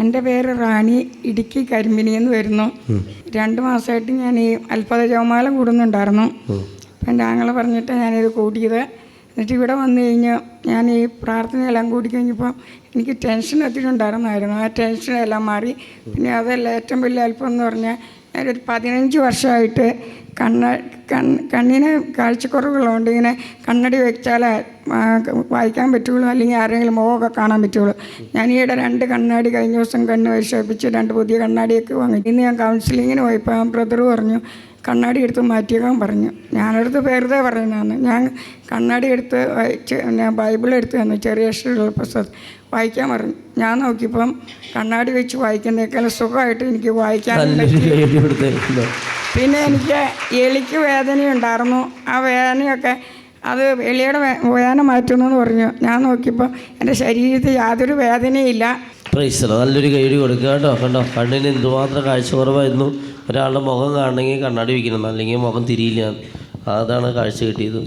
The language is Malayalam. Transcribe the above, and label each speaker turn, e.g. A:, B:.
A: എന്റെ പേര് റാണി ഇടുക്കി കരിമ്പിനി എന്ന് വരുന്നു. രണ്ട് മാസമായിട്ട് ഞാൻ ഈ അത്ഭുത ജവമാല കൂടുന്നുണ്ടായിരുന്നു. അപ്പം എന്റെ ആങ്ങളെ പറഞ്ഞിട്ട് ഞാനിത് കൂട്ടിയത് എന്നിട്ട് ഇവിടെ വന്നു കഴിഞ്ഞ് ഞാൻ ഈ പ്രാർത്ഥനയെല്ലാം കൂടി കഴിഞ്ഞപ്പോൾ എനിക്ക് ടെൻഷൻ ഒത്തിരി ഉണ്ടായിരുന്നായിരുന്നു. ആ ടെൻഷനെല്ലാം മാറി. പിന്നെ അതല്ല ഏറ്റവും വലിയ അല്പം എന്ന് പറഞ്ഞാൽ ഞാനൊരു പതിനഞ്ച് വർഷമായിട്ട് കണ്ണ കണ്ണ് കണ്ണിന് കാഴ്ചക്കുറവുള്ളതുകൊണ്ട് ഇങ്ങനെ കണ്ണടി വെച്ചാലേ വായിക്കാൻ പറ്റുള്ളൂ അല്ലെങ്കിൽ ആരെങ്കിലും മുഖമൊക്കെ കാണാൻ പറ്റുള്ളൂ. ഞാൻ ഈയിടെ രണ്ട് കണ്ണാടി കഴിഞ്ഞ ദിവസം കണ്ണ് പരിശോധിപ്പിച്ച് രണ്ട് പുതിയ കണ്ണാടിയൊക്കെ വാങ്ങി. ഇന്ന് ഞാൻ കൗൺസിലിങ്ങിന് പോയപ്പോൾ ബ്രദർ പറഞ്ഞു കണ്ണാടി എടുത്ത് മാറ്റിയേക്കാൻ പറഞ്ഞു. ഞാനടുത്ത് വെറുതെ പറയുന്നതാണ് ഞാൻ കണ്ണാടി എടുത്ത് വായിച്ച് ഞാൻ ബൈബിൾ എടുത്ത് തന്നു ചെറിയ അക്ഷരമുള്ള പുസ്തകം വായിക്കാൻ പറഞ്ഞു. ഞാൻ നോക്കിയപ്പം കണ്ണാടി വെച്ച് വായിക്കുന്നേക്കാൾ സുഖമായിട്ട് എനിക്ക് വായിക്കാൻ പിന്നെ എനിക്ക് എലിക്ക് വേദനയുണ്ടായിരുന്നു ആ വേദനയൊക്കെ അത് എലിയുടെ വേദന മാറ്റുന്നു എന്ന് പറഞ്ഞു. ഞാൻ നോക്കിയപ്പോൾ എന്റെ ശരീരത്തിൽ യാതൊരു വേദനയില്ല
B: പ്രൈസറ നല്ലൊരു കൈയടി കൊടുക്കുക കേട്ടോ. കണ്ടോ കണ്ണിന് എന്തുമാത്രം കാഴ്ച കുറവായിരുന്നു ഒരാളുടെ മുഖം കാണണമെങ്കിൽ കണ്ണാടി വയ്ക്കണം അല്ലെങ്കിൽ മുഖം തിരിയില്ല. അതാണ് കാഴ്ച കിട്ടിയത്.